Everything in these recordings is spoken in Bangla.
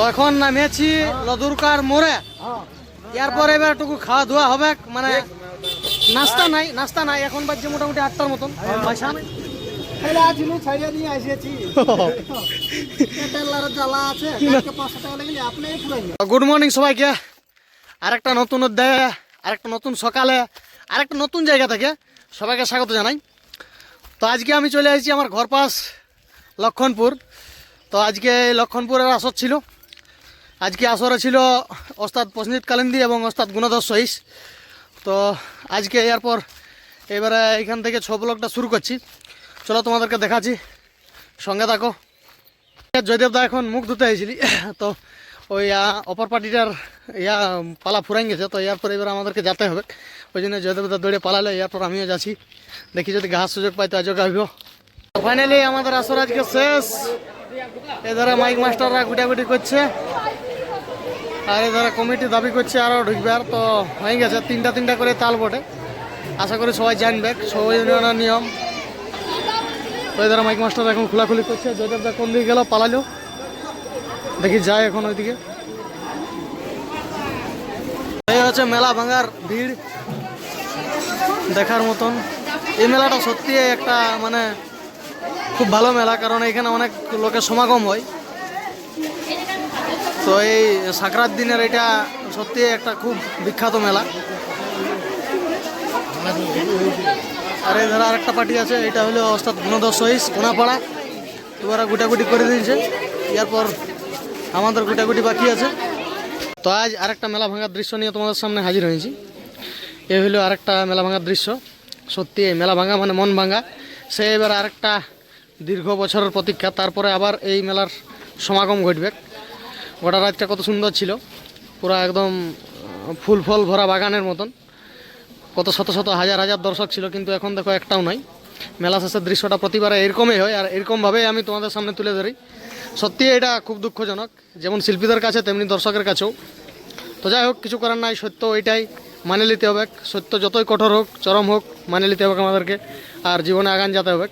তো এখন নামিয়েছি লদুরকার মোড়ে। এরপর এবার একটু খাওয়া দাওয়া হবে মানে নাস্তা নাই নাস্তা নাই এখন বাজছে মোটামুটি আটটার মতন। পয়সা নাই। গুড মর্নিং সবাইকে। আরেকটা নতুন অধ্যায়ে আরেকটা নতুন সকালে আরেকটা নতুন জায়গা থেকে সবাইকে স্বাগত জানাই। তো আজকে আমি চলে এসেছি আমার ঘর পাশ লক্ষণপুর। তো আজকে লক্ষণপুরের আসর ছিল। আজকে আসরে ছিল ওস্তাদ পসনিত কালিন্দি এবং ওস্তাদ গুণধর সহিস তো আজকে এরপর এবারে এখান থেকে ছ ব্লকটা শুরু করছি। চলো তোমাদেরকে দেখাচ্ছি। সঙ্গে থাকো। জয়দেব দা এখন মুখ ধুতে হয়েছিলি তো ওই অপর পার্টিটার ইয়া, পালা ফুরাই গেছে। তো এরপর এবার আমাদেরকে যেতে হবে। ওই জন্য জয়দেব দা দৌড়ে পালালে এরপর আমিও যাচ্ছি। দেখি যদি ঘাস সুযোগ পাই তো আজও গাইব। ফাইনালি আমাদের আসর আজকে শেষ। এধারে মাইক মাস্টাররা গুটাগুটি করছে। আর এধারে কমিটি দাবি করছে আরও ঢুকবার তো হয়ে গেছে, তিনটা তিনটা করে তাল বটে। আশা করি সবাই জানবে, সবাই নিয়ম। তো এধারে মাইক মাস্টার এখন খোলাখুলি করছে, জয়দেব দা কোন দিকে গেল, পালালো। দেখি যায় এখন ওইদিকে। এই হচ্ছে মেলা ভাঙার ভিড় দেখার মতন। এই মেলাটা সত্যি একটা মানে খুব ভালো মেলা, কারণ এখানে অনেক লোকের সমাগম হয়। তো এই সাকরাত দিনের এটা সত্যি একটা খুব বিখ্যাত মেলা। আর এই ধর আরেকটা পার্টি আছে, এটা হলো অর্থাৎ গুণদশ সহিস, কোনাপাড়া। এবারে গুটাগুটি করে দিয়েছে। এরপর আমাদের গুটাগুটি বাকি আছে। তো আজ আরেকটা মেলা ভাঙার দৃশ্য নিয়ে তোমাদের সামনে হাজির হয়েছি। এ হলো আরেকটা মেলা ভাঙার দৃশ্য। সত্যি এই মেলা ভাঙা মানে মন ভাঙা। সে এবার আরেকটা দীর্ঘ বছরের প্রতীক্ষা। তারপরে আবার এই মেলার সমাগম ঘটবে। গোটা রাতটা কত সুন্দর ছিল। পুরো একদম, ফুল ফল ভরা বাগানের মতন। কত শত শত হাজার হাজার দর্শক ছিল, কিন্তু এখন দেখো একটাও নাই। মেলা শেষের দৃশ্যটা প্রতিবারে এরকমই হয়, আর এরকমভাবেই আমি তোমাদের সামনে তুলে ধরি। সত্যি এটা খুব দুঃখজনক, যেমন শিল্পীদের কাছে, তেমনি দর্শকের কাছেও। তো যাই হোক, কিছু করার নাই, সত্য ওইটাই। মানে নিতে হবে, সত্য যতই কঠোর হোক, চরম হোক মানে নিতে হবে আমাদেরকে, আর জীবনে আগান যেতে হবে।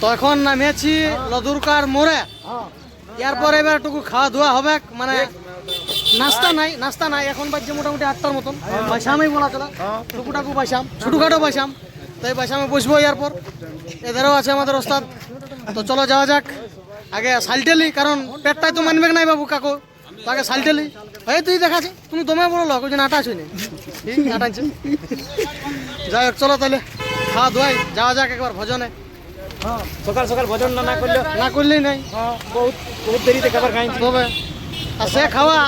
তো এখন নামিয়েছি লদুরকার মোড়ে। এরপর এবার একটু খাওয়া ধোয়া হবে মানে নাস্তা নাই নাস্তা নাই, এখন বাজছে মোটামুটি আটটার মতন। বাইসামই বলা চলা। টুকুটাকু বাইসাম ছোটখাটো বাইসাম তাই বাইসামে বসবো এরপর। এদেরও আছে আমাদের ওস্তাদ। তো চলো যাওয়া যাক। আগে সালটেলি, কারণ পেটটাই তো মানবে নাই বাবু কাকু। তো আগে সালটেলি। এই তুই দেখাছি তুমি দমে বলো লোক জন্য আটা ছুঁই ঠিক আনছে যাই হোক, চলো তাহলে। খাওয়া ধোয়াই যাওয়া যাক একবার ভজনে। সকাল সকাল ভোজন না না করলে না করলেই নাই। বহুত বহুত দেরিতে খাবার খাই। তবে আর সে খাওয়া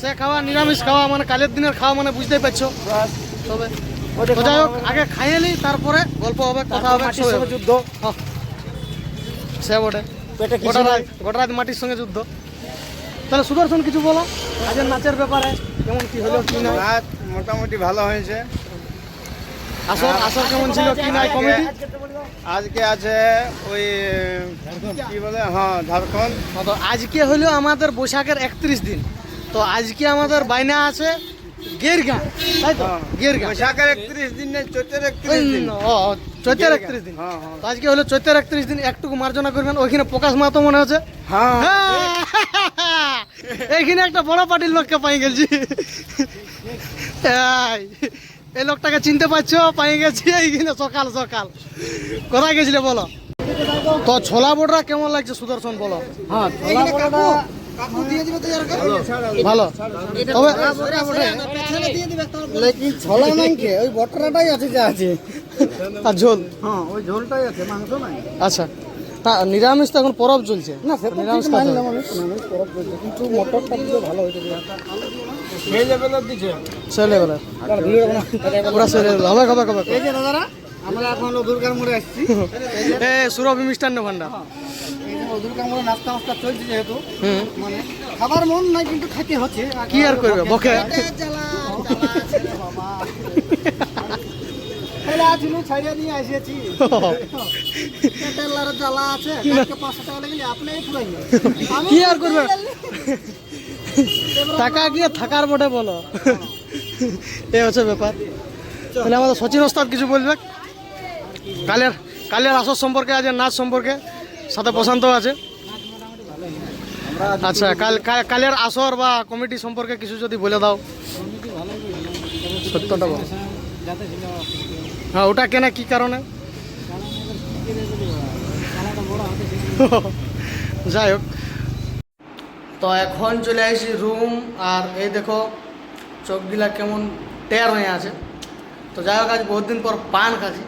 সে খাওয়া নিরামিষ খাওয়া মানে কালের দিনের খাওয়া মানে বুঝতেই পারছ। তবে যাই হোক আগে খাইয়েলি তারপরে গল্প হবে কথা হবে যুদ্ধ। হ্যাঁ। সে বটে। গোটা রাত গোটা রাত মাটির সঙ্গে যুদ্ধ। তাহলে সুদর্শন কিছু বলো? আজের নাচের ব্যাপারে কেমন কি হলো কি না মোটামুটি ভালো হয়েছে। আসর আসর কেমন ছিল কি নাই কমিটি আজকে আছে ওই কি বলে হ্যাঁ ঝাড়খণ্ড। তো আজকে হলো আমাদের বৈশাখের একত্রিশ দিন। তো আজকে আমাদের বাইনা আছে গের গাঁ তাই তো? গের গাঁ বৈশাখের একত্রিশ দিন নেই চৈতের একত্রিশ দিন। ও চৈতের একত্রিশ দিন। হ্যাঁ হ্যাঁ। তো আজকে হলো চৈতের একত্রিশ দিন একটুকু মার্জনা করবেন। ওইখানে প্রকাশ মাতো মনে হচ্ছে হ্যাঁ। হ্যাঁ, এইখানে একটা বড় পার্টির লোককে পাই গেছি। এই, এই লোকটাকে চিনতে পারছ? পাই গেছি এইখানে সকাল সকাল। কোথায় গেছিলে বলো? তো ছোলা বড়রা কেমন লাগছে সুদর্শন বলো? হ্যাঁ ছোলা এরকম? ভালো। তবে লেকিন ছোলা নাই ওই বটরাটাই আছে যা আছে। আর ঝোল? হ্যাঁ ওই ঝোলটাই আছে মাংস নাই। আচ্ছা। তা নিরামিষ তো এখন পরব চলছে। না সে নিরামিষ পরব কিন্তু মটরটা ভালো হইতো। তাহলে পুরা সেই হবে হবে হবে এই যে দাদারা আমরা এখন দুর্গার মোড়ে আসছি। এ সুরভি মিষ্টান্ন ভান্ডার। এই যে দুর্গার মোড়ে নাস্তা মাস্তা চলছে যেহেতু মানে খাবার মন নাই কিন্তু খাইতে হচ্ছে। কি আর করবে বকে? কি আর করবে? টাকা গিয়ে থাকার বটে বলো? এই হচ্ছে ব্যাপার। তাহলে আমাদের সচিন ওস্তাদ কিছু বলবে? কালের কালের আসর সম্পর্কে আছে নাচ সম্পর্কে সাথে প্রশান্ত আছে। আচ্ছা কাল, কালের আসর বা কমিটি সম্পর্কে কিছু যদি বলে দাও। সত্যটা বলো। হ্যাঁ ওটা কেন, কি কারণে? যাই হোক। তো এখন চলে আসি রুম আর এই দেখো চোখগুলা কেমন টের হয়ে আছে। তো যাই হোক, আজ বহুদিন পর পান খাচ্ছি।